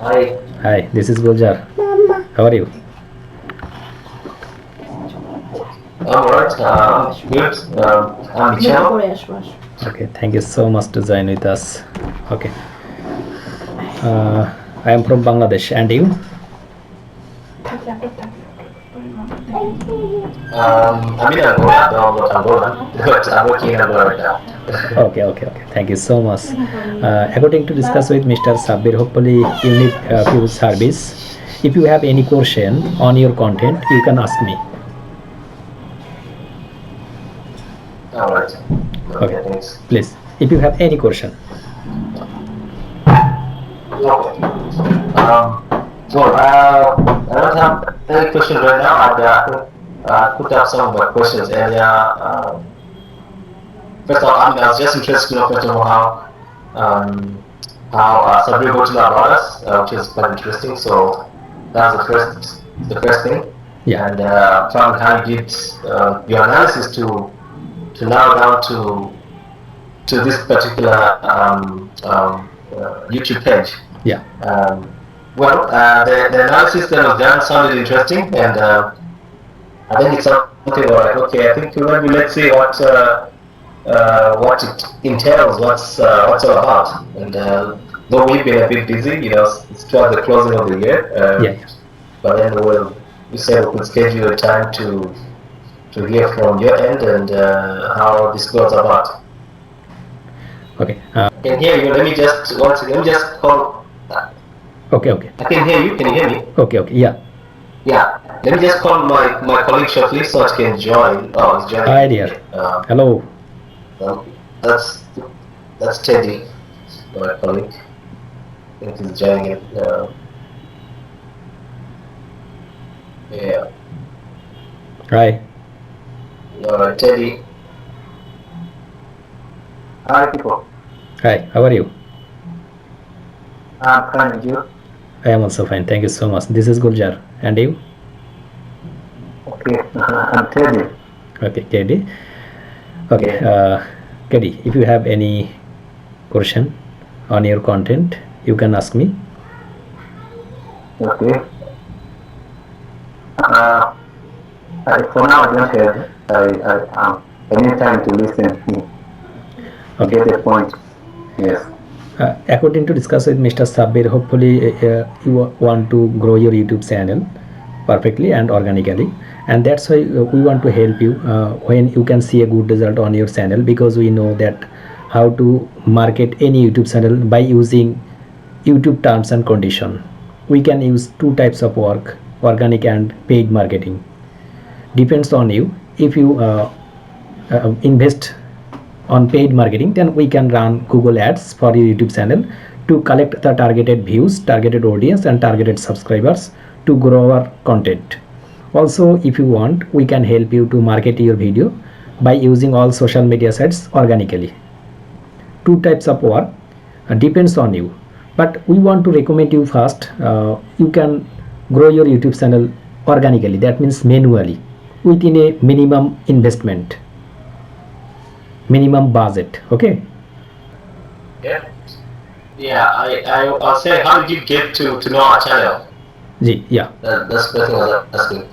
Hi. Hi, this is Guljar. Mama. How are you? Alright, uh, good. Uh, I'm Michelle. Okay, thank you so much to join with us. Okay. Uh, I am from Bangladesh, and you? Um, I'm in I'm Angola, but I'm working in Angola right now. Okay, okay, okay. Thank you so much. Uh, according to discuss with Mr. Sabir, hopefully you need uh, few service. If you have any question on your content, you can ask me. Alright. Okay. Okay, thanks. Please, if you have any question. Okay. Um, so, uh, I don't have any questions right now. I uh, uh, could have some uh, questions earlier. Uh, first of all, I, mean, I was just interested to know first of all how um, how uh, Sabri know about us, uh, which is quite interesting. So that's the first the first thing. Yeah. And uh, found how you did uh, your analysis to to narrow down to to this particular um, um, uh, YouTube page. Yeah. Um, well, uh, the, the analysis that was done sounded interesting, and uh, I think it's something like, okay, I think maybe let's see what uh, uh, what it entails, what's uh, what's all about. And uh, though we've been a bit busy, you know, it's towards the closing of the year, uh, Yeah. but then we'll, we said we could schedule a time to to hear from your end and uh, how this goes about. Okay. Uh, I can hear you. Let me just once again, let me just call. okay. Okay. I can hear you. Can you hear me? Okay. Okay. Yeah. Yeah. Let me just call my, my colleague shortly so I can join. Oh, he's joining. Hi, dear. Uh, Hello. Um, that's that's Teddy, my colleague. I think he's joining it. Uh, yeah. Hi. All right, Teddy. Hi, people. Hi. How are you? I'm fine with you. I am also fine. Thank you so much. This is Guljar. And you? Okay, I'm Teddy. Okay, Teddy. Okay, uh, Kedi, if you have any question on your content, you can ask me. Okay. Uh, I, for now, I don't have. I, I, um, need time to listen. Okay. Get the point. Yes. Uh, according to discuss with Mr. Sabir, hopefully uh, you want to grow your YouTube channel perfectly and organically, and that's why uh, we want to help you uh, when you can see a good result on your channel because we know that how to market any YouTube channel by using YouTube terms and condition. We can use two types of work: organic and paid marketing. Depends on you. If you uh, uh, invest on paid marketing then we can run google ads for your youtube channel to collect the targeted views targeted audience and targeted subscribers to grow our content also if you want we can help you to market your video by using all social media sites organically two types of work uh, depends on you but we want to recommend you first uh, you can grow your youtube channel organically that means manually within a minimum investment minimum budget okay Yeah. Yeah, I, I, I'll say, how did you get to, to know our channel? Yeah That, that's the thing I was asking.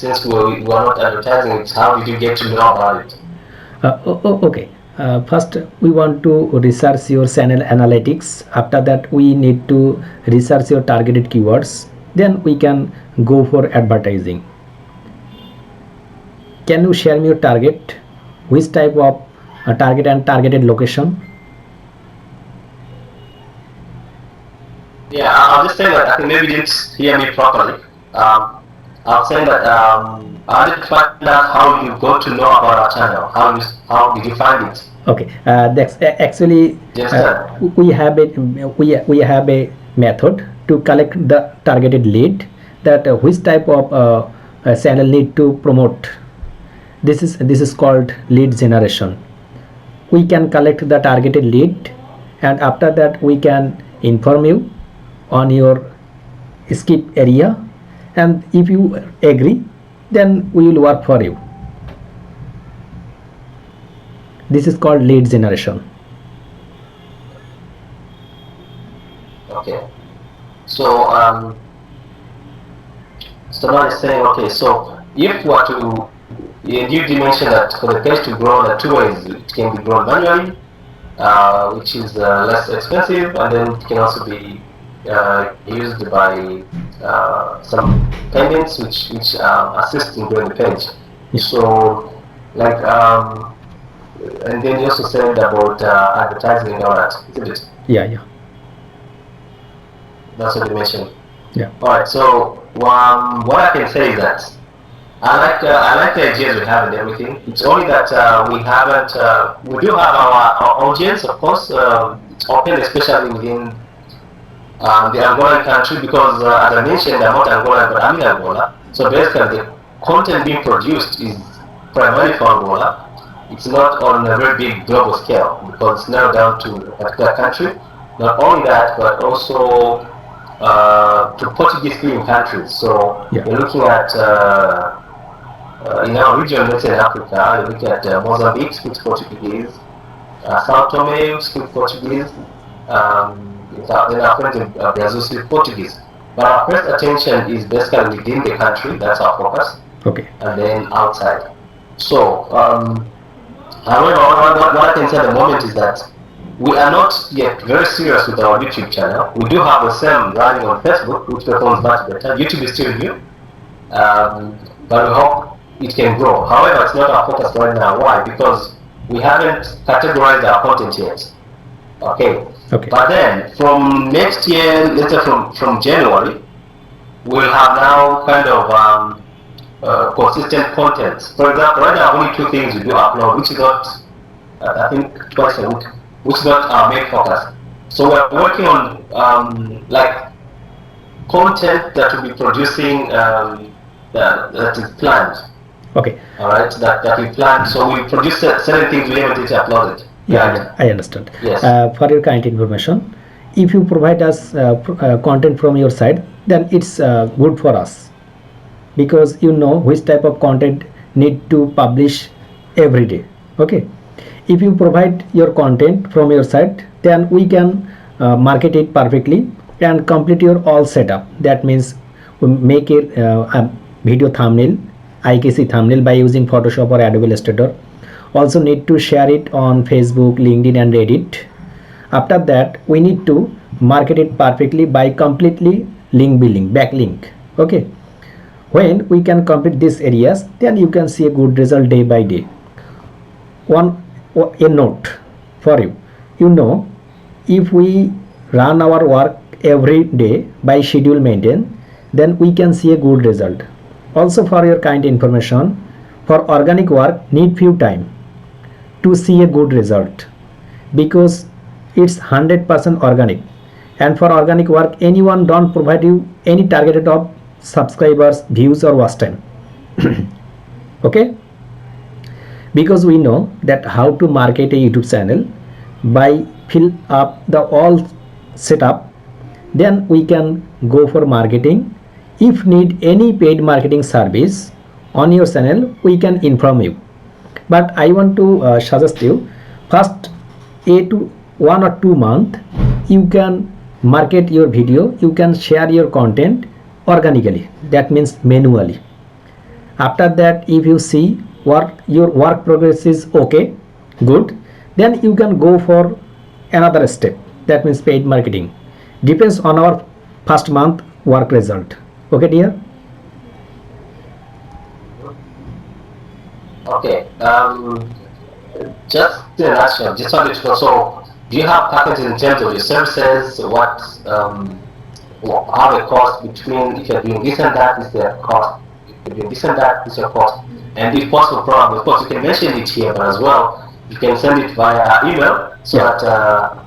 Since we are not advertising it, how did you get to know about it? uh, o- o- okay. Uh, first we want to research your channel analytics. After that we need to research your targeted keywords. Then we can go for advertising. Can you share me your target? Which type of uh, target and targeted location? Yeah, I'll just say that I think maybe you didn't hear me properly. Um, I'm saying that um, I didn't find out how you got to know about our channel. How you, how did you find it? okay uh, that's a- actually Yes, uh, we have a we, we have a method to collect the targeted lead that uh, which type of uh, uh, channel need to promote this is this is called lead generation we can collect the targeted lead and after that we can inform you on your skip area and if you agree then we will work for you this is called lead generation Okay. So um, so now it's saying okay. So if we are to you you did mention that for the page to grow, the two ways it can be grown manually, uh, which is uh, less expensive, and then it can also be uh, used by uh, some payments which which um, assist in growing the page. Yeah. So like um, and then you also said about uh, advertising and all that, isn't it? Yeah, yeah, That's what you mentioned. yeah. All right. So um, what I can say is that I like uh, I like the ideas we have and everything. It's only that uh, we haven't. Uh, we do have our, our audience, of course. Um, it's open, especially within um, the Angolan country, because uh, as I mentioned, I'm not Angolan, but I'm in Angola. So basically, the content being produced is primarily for Angola. It's not on a very big global scale because it's narrowed down to a particular country. Not only that, but also uh, to Portuguese-speaking countries. So Yeah. we're looking at uh, uh, in our region, let's say in Africa, you're looking at uh, Mozambique speaks Portuguese, uh, Sao Tome speaks Portuguese, um, in our- then our friends in uh, Brazil speak Portuguese. But our first attention is basically within the country, that's our focus, Okay, and then outside. So, um, however, what, what, what I can say at the moment is that we are not yet very serious with our YouTube channel. We do have the same running on Facebook, which performs much better. YouTube is still new, um, but we hope it can grow. However, it's not our focus right now. Why? Because we haven't categorized our content yet. Okay. Okay, But then, from next year, let's say from, from January, we'll have now kind of um, uh, consistent content. For example, right now only two things we do upload, which is not, uh, I think, twice a week, which is not our main focus. So we're working on um, like content that will be producing um, that, that is planned. okay. All right, that, that we plan. So we produce certain things we haven't yet uploaded. Yeah, I understand. Yes. Uh, for your kind information, if you provide us uh, pr- uh, content from your side, then it's uh, good for us because you know which type of content need to publish every day. Okay. If you provide your content from your side, then we can uh, market it perfectly and complete your all setup. That means we make it uh, a video thumbnail, IKC thumbnail by using Photoshop or Adobe Illustrator also need to share it on facebook linkedin and reddit. After that we need to market it perfectly by completely link building backlink. Okay. When we can complete these areas then you can see a good result day by day. One a note for you. You know if we run our work every day by schedule maintain then we can see a good result. Also for your kind information for organic work need few time to see a good result. Because it's 100% organic. And for organic work anyone don't provide you any targeted of subscribers views or watch time. Okay? Because we know that how to market a youtube channel by fill up the all setup then we can go for marketing. If need any paid marketing service on your channel we can inform you but i want to uh, suggest you first a to one or two month you can market your video you can share your content organically. That means manually. After that if you see your work progress is okay good then you can go for another step. That means paid marketing. Depends on our first month work result. Okay dear Okay. Um, just in a nutshell, just wanted to know. So, do you have packages in terms of your services? What, um, how the cost between if you're doing this and that is their cost. If you're doing this and that is your cost. And if possible, probably, of course, you can mention it here, but as well, you can send it via email so Yeah. that uh,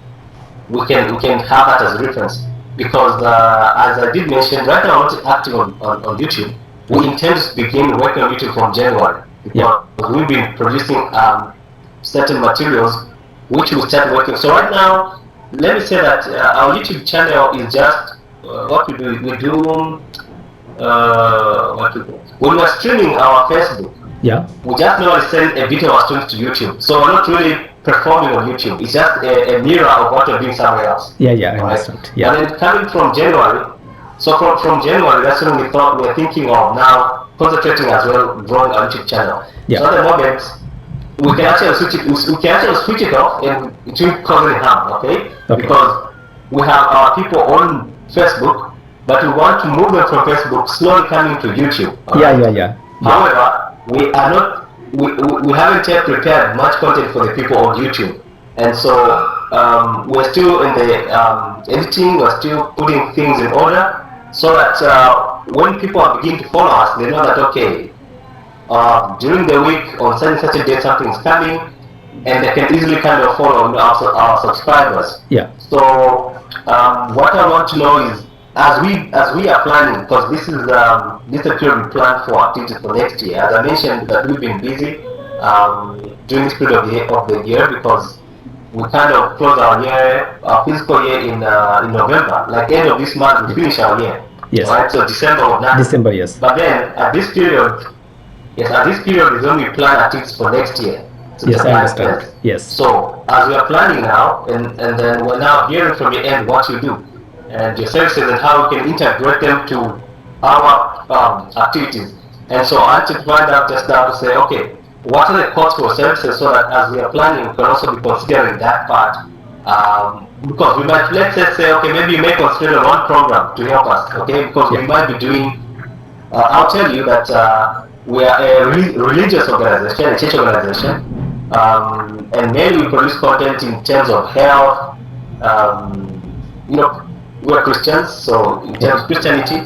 we can we can have that as a reference. Because uh, as I did mention, right now I'm not active on, on, on YouTube. We intend to begin working on YouTube from January because we've been producing um, certain materials which we start working. So right now, let me say that uh, our YouTube channel is just uh, what we do. We do uh, what we do. When we're streaming our Facebook, yeah we just normally send a video of our streams to YouTube. So we're not really performing on YouTube. It's just a, a mirror of what you're doing somewhere else. Yeah, yeah, I Right. understand. Yeah, And then coming from January, so from, from January, that's when we thought we are thinking of now concentrating as well, growing our YouTube channel. Yeah. So at the moment, we can actually switch it. We can actually switch it off, and it will cause any harm. Okay? Okay. Because we have our people on Facebook, but we want to move them from Facebook slowly coming to YouTube. yeah, yeah, yeah. yeah. However, we are not, we, we we haven't yet prepared much content for the people on YouTube. And so um, we're still in the um, editing, we're still putting things in order so that uh, when people are beginning to follow us, they know that, okay, uh, during the week on such a day something is coming and they can easily kind of follow our, our subscribers. Yeah, So um, what I want to know is, as we as we are planning, because this is um, this is the period we plan for activities for next year. As I mentioned, that we've been busy um, during this period of the, of the year because we kind of close our year, our fiscal year in uh, in November. Like end of this month, we finish our year. Yes. Right. So December of now. December, yes. But then at this period, yes, at this period is when we plan activities for next year. So Yes, I understand. Yes. So as we are planning now, and, and then we're now hearing from your end what you do, and your services and how we can integrate them to our um, activities. And so I had to find out just now to say, okay, what are the costs for services so that as we are planning, we can also be considering that part. Um, because we might, let's just say, okay, maybe you may consider one program to help us, okay, because we might be doing uh, I'll tell you that uh, we are a re- religious organization, a church organization, um, and mainly we produce content in terms of health. Um, you know, we're Christians, so in terms of Christianity,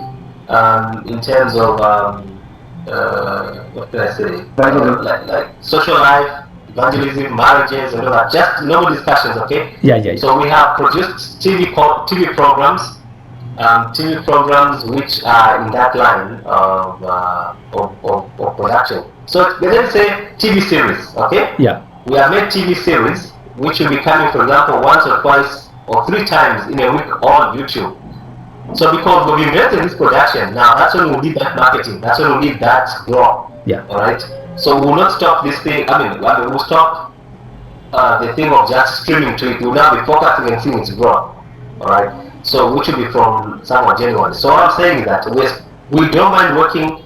um, in terms of um, uh, what can I say, like, like social life, evangelism, marriages, and all that. Just normal discussions, okay? Yeah, yeah, yeah. So we have produced TV co- TV programs, um, TV programs which are in that line of uh, of, of, of production. So let's say TV series, okay? Yeah, We have made TV series which will be coming, for example, once or twice or three times in a week on YouTube. So because we've invested in this production, now that's when we need that marketing, that's when we need that growth. yeah, Alright? So we'll not stop this thing, I mean, mean we'll stop uh, the thing of just streaming to it. We'll now be focusing and seeing its growth. Alright? So which will be from somewhat January. So what I'm saying is that we we don't mind working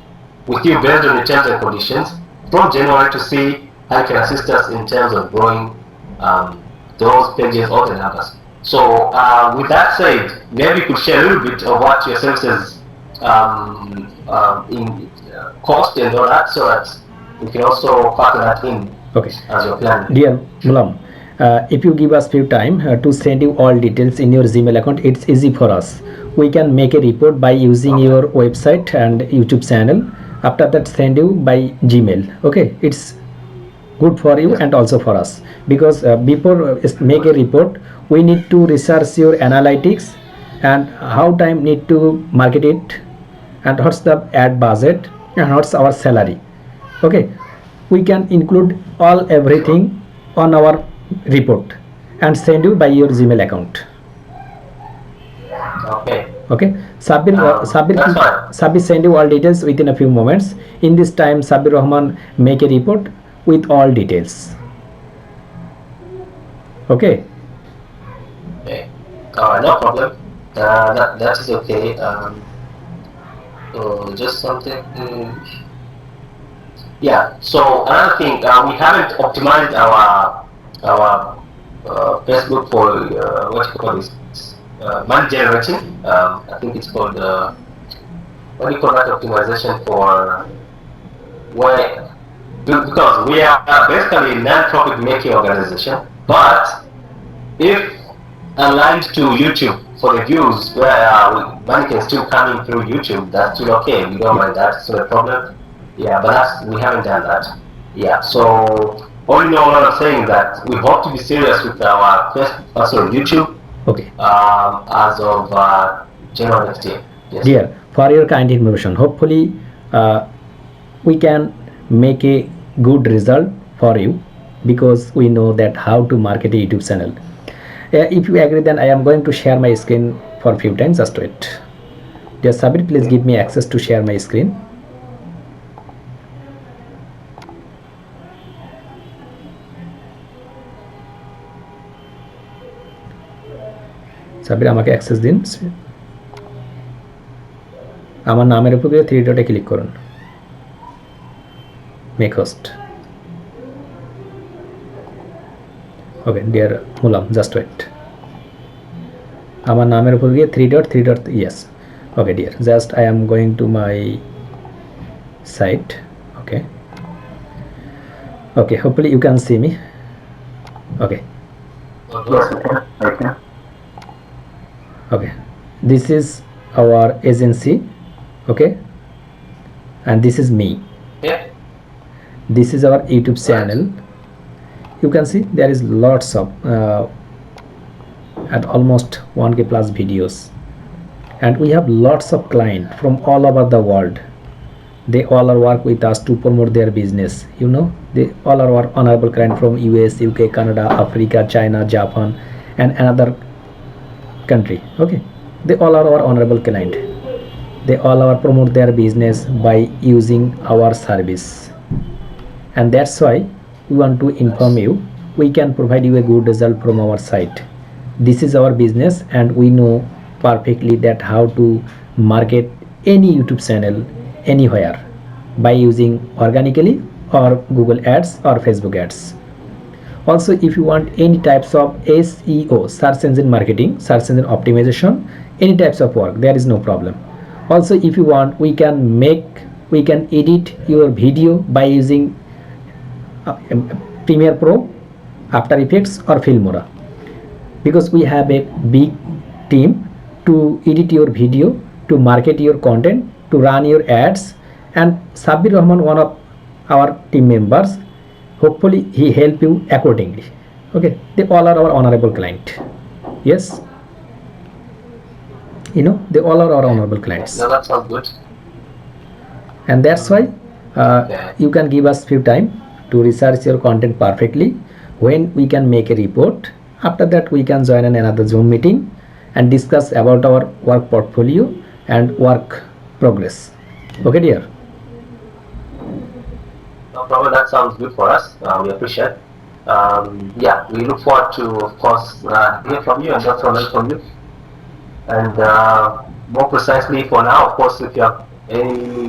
with you based on the terms and conditions from January to see how you can assist us in terms of growing um, those pages or the numbers. So uh, with that said, maybe you could share a little bit of what your services um, um, in uh, cost and all that, so that we can also factor that in okay. as you're planning. Dear Mulam, uh, if you give us few time uh, to send you all details in your Gmail account, it's easy for us. We can make a report by using your website and YouTube channel. After that, send you by Gmail. Okay, it's good for you and also for us because uh, before uh, make a report, we need to research your analytics and how time need to market it and what's the ad budget and what's our salary okay we can include all everything on our report and send you by your gmail account Okay. okay sabir uh, Um, sabir sabir send you all details within a few moments in this time sabir rahman make a report with all details okay Okay. Alright, no problem. Uh, that, that is okay. Um, uh, just something. Yeah. So another thing, uh, we haven't optimized our our uh, Facebook for uh, what you call this uh. Um, I think it's called uh, what do you call that optimization for where because we are basically a non-profit making organization, but if aligned to YouTube for the views where uh, money can still come in through YouTube, that's still okay. We don't mind that. It's not a problem. Yeah, but that's, we haven't done that. Yeah, so all in all, I'm saying that we hope to be serious with our first, uh, sorry, YouTube okay um, as of uh, January next year. Yes. dear for your kind information hopefully uh, we can make a good result for you because we know that how to market a youtube channel Uh, if you agree then i am going to share my screen for a few times just wait dear sabir please give me access to share my screen Sabbir আমাকে access দিন। আমার নামের উপর গিয়ে three ডটে click করুন। Make host okay dear মুলাম just wait আমার নামের উপর গিয়ে three dot three dot yes okay dear just I am going to my site okay okay hopefully you can see me. Okay. Yes, okay. this is our agency. Okay. And this is me. Yeah. this is our youtube channel. You can see there is lots of uh, at almost 1k plus videos. And we have lots of client from all over the world. They all are work with us to promote their business you know. They all are our honorable client from us uk canada africa china japan and another country. Okay. They all are our honorable client. They all are promote their business by using our service. And that's why we want to inform you we can provide you a good result from our site. This is our business and we know perfectly that how to market any youtube channel anywhere by using organically or google ads or facebook ads also if you want any types of seo search engine marketing search engine optimization any types of work there is no problem. Also if you want we can make we can edit your video by using uh, um, premiere pro after effects or filmora. Because we have a big team to edit your video to market your content to run your ads and Sabir Rahman one of our team members hopefully he help you accordingly okay they all are our honorable client. Yes? You know they all are our honorable clients. No, that sounds good. and that's why uh, Yeah. you can give us few time to research your content perfectly. When we can make a report after that we can join in another zoom meeting and discuss about our work portfolio and work progress. Okay dear No problem. That sounds good for us. Uh, we appreciate. Um, yeah, we look forward to, of course, uh, hear from you and learn from you. And uh, more precisely for now, of course, if you have any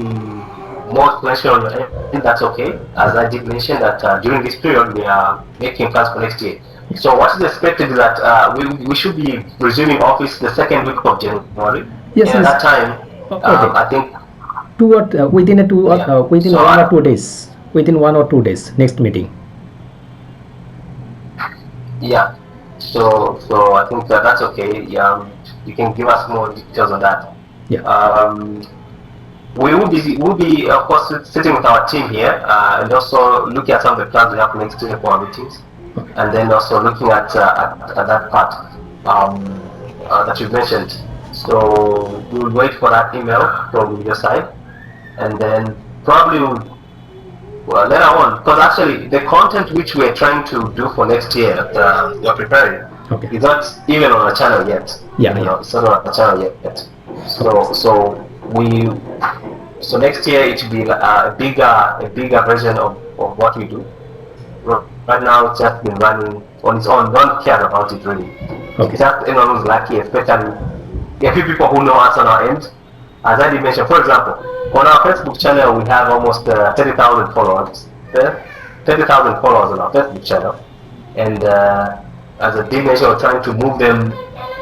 more question on your end, that's okay. As I did mention that uh, during this period, we are making plans for next year. So what is expected is that uh, we, we should be resuming office the second week of January. Yes, and yes. at that time, Okay. um, I think two or uh, within a two Yeah. uh, within So one I- or two days within one or two days next meeting Yeah. So so I think that that's okay. Yeah, you can give us more details on that. yeah Um, we will be we'll be of course sitting with our team here uh, and also looking at some of the plans we have next year for our meetings, Okay. and then also looking at uh, at, at that part um, uh, that you mentioned. So we'll wait for that email from your side, and then probably we'll well, later on, because actually the content which we are trying to do for next year, that uh, we are preparing, okay is not even on our channel yet. Yeah, you yeah. know, it's not on our channel yet. yet. So, so we, so next year it will be a bigger, a bigger version of, of what we do. Right now, it's just been running on its own. Don't care about it really. Okay. It's just anyone who's lucky, especially a few people who know us on our end. As I mentioned, for example, on our Facebook channel, we have almost uh, 30,000 followers. Uh, 30,000 followers on our Facebook channel. And uh, as a did mention, we're trying to move them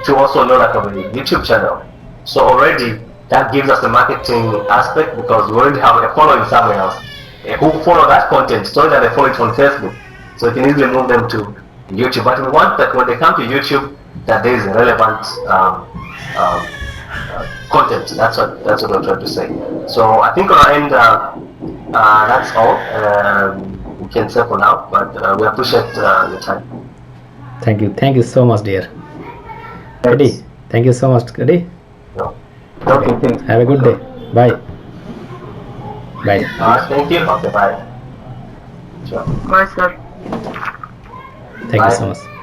to also know like a YouTube channel. So already that gives us the marketing aspect because we already have a following somewhere else who follow that content, so that they follow it on Facebook. So we can easily move them to YouTube. But we want that when they come to YouTube, that there is relevant um, um, uh, content. That's what that's what I'm trying to say. So I think on our end, uh, uh, that's all um, we can say for now. But uh, we appreciate uh, your time. thank you thank you so much dear Eddie thank you so much Eddie No. Okay, thanks. have a good day bye bye Uh, thank you. Okay, bye. Sure. Bye, sir. thank you so much